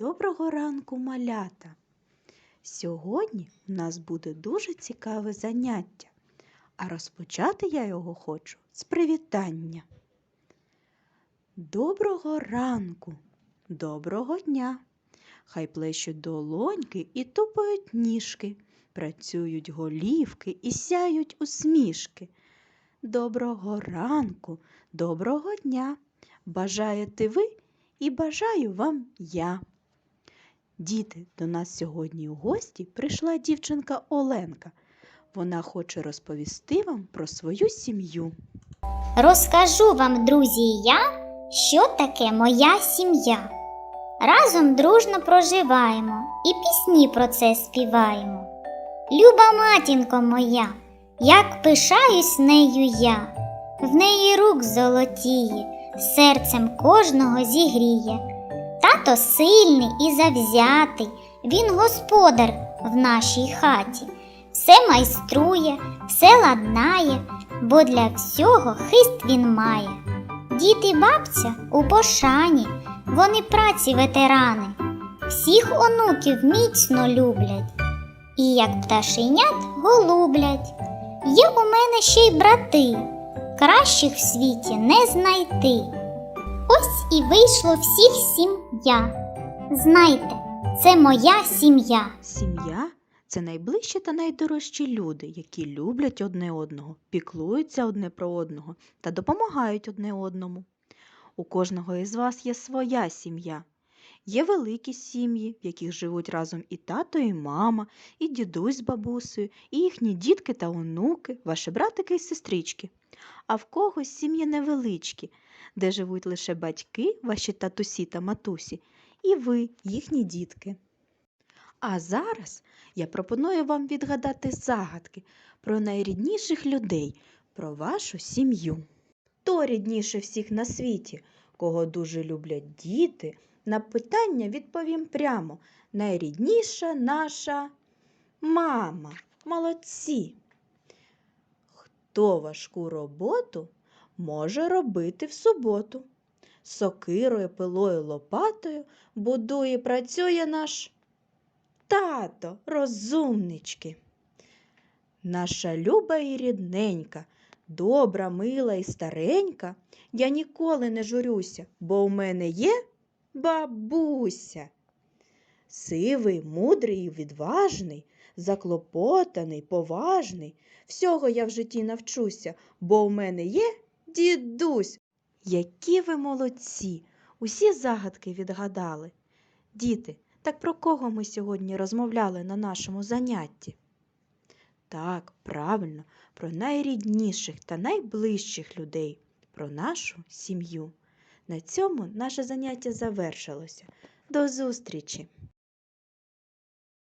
Доброго ранку, малята! Сьогодні у нас буде дуже цікаве заняття, а розпочати я його хочу з привітання. Доброго ранку, доброго дня! Хай плещуть долоньки і тупають ніжки, працюють голівки і сяють усмішки. Доброго ранку, доброго дня! Бажаєте ви і бажаю вам я. Діти, до нас сьогодні у гості прийшла дівчинка Оленка. Вона хоче розповісти вам про свою сім'ю. Розкажу вам, друзі, я, що таке моя сім'я. Разом дружно проживаємо і пісні про це співаємо. Люба матінко моя, як пишаюсь нею я, в неї рук золотіє, серцем кожного зігріє. Тато сильний і завзятий, він господар в нашій хаті, все майструє, все ладнає, бо для всього хист він має. Дід і бабця у пошані, вони праці ветерани, всіх онуків міцно люблять, і як пташенят голублять. Є у мене ще й брати, кращих в світі не знайти. Ось і вийшло всіх сім'я. Знайте, це моя сім'я. Сім'я це найближчі та найдорожчі люди, які люблять одне одного, піклуються одне про одного та допомагають одне одному. У кожного із вас є своя сім'я. Є великі сім'ї, в яких живуть разом і тато, і мама, і дідусь з бабусею, і їхні дітки та онуки, ваші братики і сестрички. А в когось сім'ї невеличкі, де живуть лише батьки, ваші татусі та матусі, і ви, їхні дітки. А зараз я пропоную вам відгадати загадки про найрідніших людей, про вашу сім'ю. Хто рідніше всіх на світі, кого дуже люблять діти? На питання відповім прямо. Найрідніша наша мама. Молодці. Хто важку роботу може робити в суботу? Сокирою, пилою, лопатою будує, працює наш тато, розумнички. Наша люба і рідненька, добра, мила і старенька, я ніколи не журюся, бо у мене є бабуся. Сивий, мудрий і відважний, заклопотаний, поважний. Всього я в житті навчуся, бо у мене є дідусь. Які ви молодці! Усі загадки відгадали. Діти, так про кого ми сьогодні розмовляли на нашому занятті? Так, правильно, про найрідніших та найближчих людей, про нашу сім'ю. На цьому наше заняття завершилося. До зустрічі!